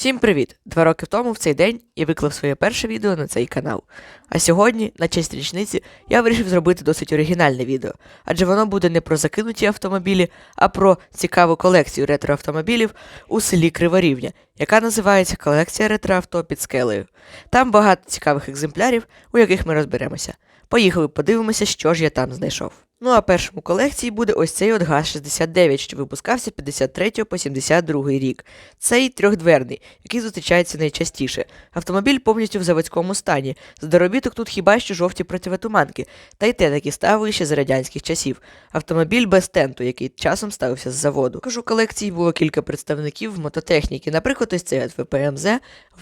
Всім привіт! Два роки тому в цей день я виклав своє перше відео на цей канал. А сьогодні, на честь річниці, я вирішив зробити досить оригінальне відео, адже воно буде не про закинуті автомобілі, а про цікаву колекцію ретроавтомобілів у селі Криворівня, яка називається колекція ретроавто під скелею. Там багато цікавих екземплярів, у яких ми розберемося. Поїхали, подивимося, що ж я там знайшов. Ну а першим у колекції буде ось цей от ГАЗ-69, що випускався 53 по 72 рік. Цей трьохдверний, який зустрічається найчастіше. Автомобіль повністю в заводському стані. З доробіток тут хіба що жовті противотуманки, та й те такі ставили ще з радянських часів. Автомобіль без тенту, який часом ставився з заводу. Кажу, у колекції було кілька представників мототехніки, наприклад, ось цей от ВПМЗ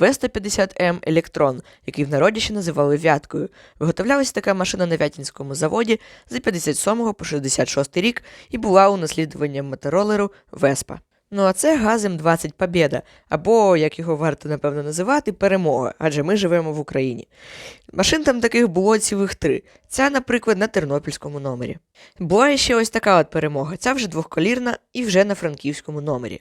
В150М Електрон, який в народі ще називали вяткою. Виготовлялася така машина на Вятінському заводі за 50 1967 по 66 рік і була унаслідуванням моторолеру Веспа. Ну а це газ М20 Побєда, або, як його варто напевно називати, перемога, адже ми живемо в Україні. Машин там таких було цілих три. Ця, наприклад, на тернопільському номері. Була ще ось така от перемога. Ця вже двохколірна і вже на франківському номері.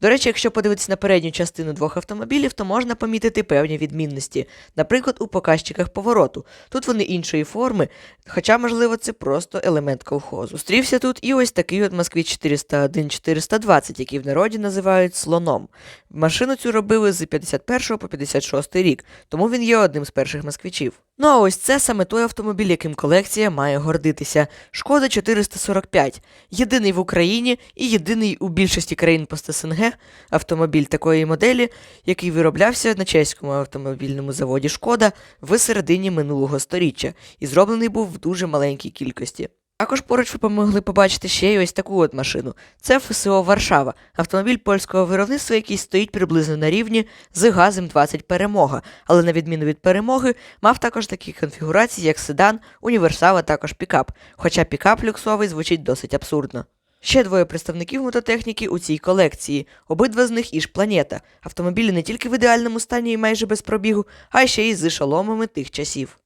До речі, якщо подивитися на передню частину двох автомобілів, то можна помітити певні відмінності, наприклад, у показчиках повороту. Тут вони іншої форми, хоча, можливо, це просто елемент колхозу. Зустрівся тут і ось такий от Москвич 401-420, який в народі називають слоном. Машину цю робили з 51 по 56 рік, тому він є одним з перших москвичів. Ну а ось це саме той автомобіль, яким колекція має гордитися. Шкода 445. Єдиний в Україні і єдиний у більшості країн пост СНГ автомобіль такої моделі, який вироблявся на чеському автомобільному заводі Шкода в середині минулого сторіччя і зроблений був в дуже маленькій кількості. Також поруч ви могли побачити ще й ось таку от машину. Це ФСО Варшава, автомобіль польського виробництва, який стоїть приблизно на рівні з газом 20 перемога, але на відміну від перемоги, мав також такі конфігурації, як седан, універсал, а також пікап. Хоча пікап люксовий звучить досить абсурдно. Ще двоє представників мототехніки у цій колекції. Обидва з них іж планета. Автомобілі не тільки в ідеальному стані і майже без пробігу, а ще й з шоломами тих часів.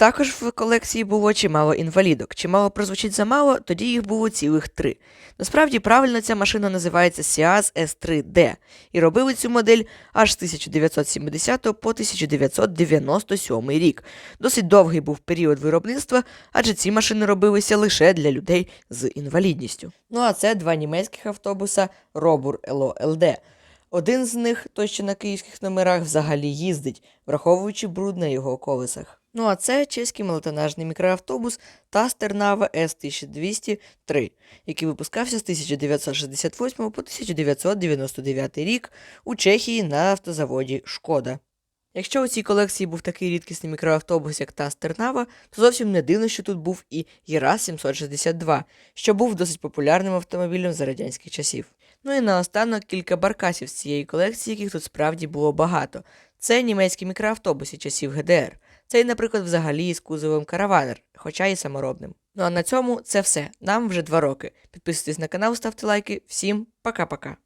Також в колекції було чимало інвалідок. Чимало прозвучить замало, тоді їх було цілих три. Насправді правильно ця машина називається Siaz S3D, і робили цю модель аж з 1970 по 1997 рік. Досить довгий був період виробництва, адже ці машини робилися лише для людей з інвалідністю. Ну а це два німецьких автобуса Robur LO LD. Один з них, той що на київських номерах, взагалі їздить, враховуючи бруд на його колесах. Ну а це чеський малотонажний мікроавтобус Nava S1203, який випускався з 1968 по 1999 рік у Чехії на автозаводі Шкода. Якщо у цій колекції був такий рідкісний мікроавтобус, як Nava, то зовсім не дивно, що тут був і ЄРАЗ 762, що був досить популярним автомобілем за радянських часів. Ну і наостанок кілька баркасів з цієї колекції, яких тут справді було багато. Це німецькі мікроавтобуси часів ГДР. Цей, наприклад, взагалі з кузовом караванер, хоча і саморобним. Ну а на цьому це все. Нам вже два роки. Підписуйтесь на канал, ставте лайки. Всім пока-пока.